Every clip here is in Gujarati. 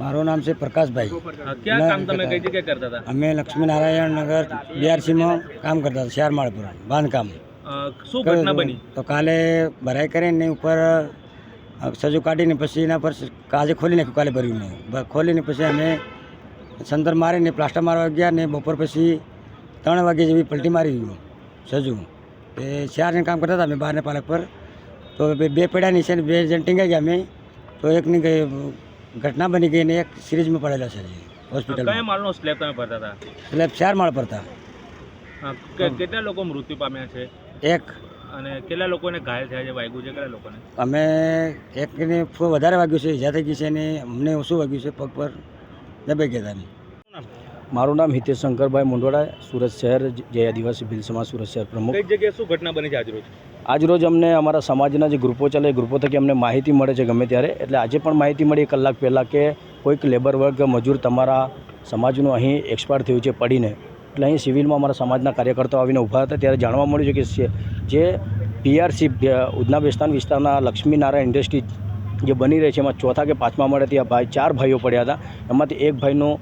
મારું નામ છે પ્રકાશભાઈ. ક્યાં કામ તમે કઈ જગ્યાએ કરતા હતા? અમે લક્ષ્મીનારાયણ નગર બીઆરસીમાં કામ કરતા હતા શેરમાળપુર બાંધકામ. શું ઘટના બની? તો કાલે ભરાઈ કરીને ઉપર સજુ કાઢીને પછી એના પર કાજે ખોલી નાખ્યું કાલે ભર્યું નહીં ખોલીને પછી અમે સંદર મારીને પ્લાસ્ટર મારવા ગયા ને બપોર પછી ત્રણ વાગે જેવી પલટી મારી ગયું સજુ. એ ચાર જણ કામ કરતા હતા અમે બહારને પાલક પર. તો બે પેડા નીચે ને બે જણ ટીંગાઈ ગયા અમે. તો એકની ગઈ ઘટના બની ગઈ ને એક સિરીઝમાં પડેલા છે કયા હોસ્પિટલમાં. માળનો સ્લેબ તમે ભરતા હતા? સ્લેબ ચાર માળ ભરતા. કે- કેટલા લોકો મૃત્યુ પામ્યા છે? એક. અને કેટલા લોકોને ઘાયલ થયા છે? વાગ્યું છે કેટલા લોકોને? અમે એકને ફૂ વધારે વાગ્યું છે ઈજા થઈ ગઈ છે અને અમને ઓછું વાગ્યું છે પગ પર દબાઈ ગયા હતા અમે. મારું નામ હિતેશ શંકરભાઈ મુંડોડા સુરત શહેર જય આદિવાસી ભીલ સમાજ સુરત શહેર પ્રમુખ. કઈ જગ્યાએ શું ઘટના બની છે આજરોજ? આજરોજ અમને અમારા સમાજના જે ગ્રુપો ચાલે, એ ગ્રુપો થકી અમને માહિતી મળે છે ગમે ત્યારે. એટલે આજે પણ માહિતી મળી એક કલાક પહેલાં કે કોઈક લેબર વર્ગ મજૂર તમારા સમાજનું અહીં એક્સપાયર થયું છે પડીને. એટલે અહીં સિવિલમાં અમારા સમાજના કાર્યકર્તાઓ આવીને ઊભા હતા. ત્યારે જાણવા મળ્યું છે કે જે પીઆરસી ઉધના બેસ્તાન વિસ્તારના લક્ષ્મીનારાયણ ઇન્ડસ્ટ્રી જે બની રહી છે, એમાં ચોથા કે પાંચમા મળે ત્યાં ભાઈ, ચાર ભાઈઓ પડ્યા હતા. એમાંથી એક ભાઈનું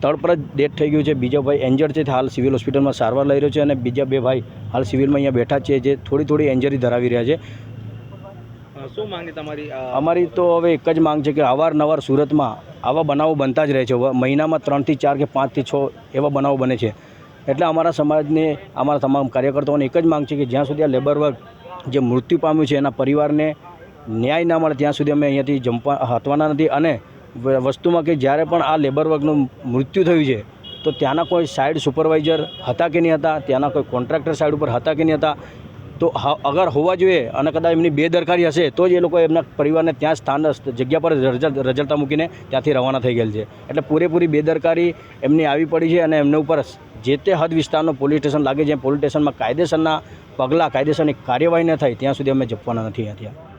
સ્થળ પર જ ડેથ થઈ ગયું છે. બીજો ભાઈ એન્જર્ડ છે. હાલ સિવિલ હોસ્પિટલમાં સારવાર લઈ રહ્યો છે અને બીજા બે ભાઈ હાલ સિવિલમાં અહીંયા બેઠા છે જે થોડી થોડી એન્જરી ધરાવી રહ્યા છે. શું માંગે તમારી? અમારી તો હવે એક જ માંગ છે કે અવારનવાર સુરતમાં આવા બનાવો બનતા જ રહે છે. મહિનામાં ત્રણથી ચાર કે પાંચથી છ એવા બનાવો બને છે. એટલે અમારા સમાજને અમારા તમામ કાર્યકર્તાઓને એક જ માંગ છે કે જ્યાં સુધી આ લેબર વર્ક જે મૃત્યુ પામ્યું છે એના પરિવારને ન્યાય ના મળે ત્યાં સુધી અમે અહીંયાથી જંપા હટવાના નથી અને વસ્તુમાં કે જ્યારે પણ આ લેબર વર્કનું મૃત્યુ થયું છે, તો ત્યાંના કોઈ સાઇડ સુપરવાઇઝર હતા કે નહીં હતા? ત્યાંના કોઈ કોન્ટ્રાક્ટર સાઇડ ઉપર હતા કે નહીં હતા? તો અગર હોવા જોઈએ અને કદાચ એમની બેદરકારી હશે, તો જ એ લોકો એમના પરિવારને ત્યાં સ્થાન જગ્યા પર રજલ રજલતા મૂકીને ત્યાંથી રવાના થઈ ગયેલ છે. એટલે પૂરેપૂરી બેદરકારી એમની આવી પડી છે અને એમને ઉપર જે તે હદ વિસ્તારનો પોલીસ સ્ટેશન લાગે છે, પોલીસ સ્ટેશનમાં કાયદેસરના પગલાં, કાયદેસરની કાર્યવાહી ન થાય, ત્યાં સુધી અમે જપવાના નથી ત્યાંથી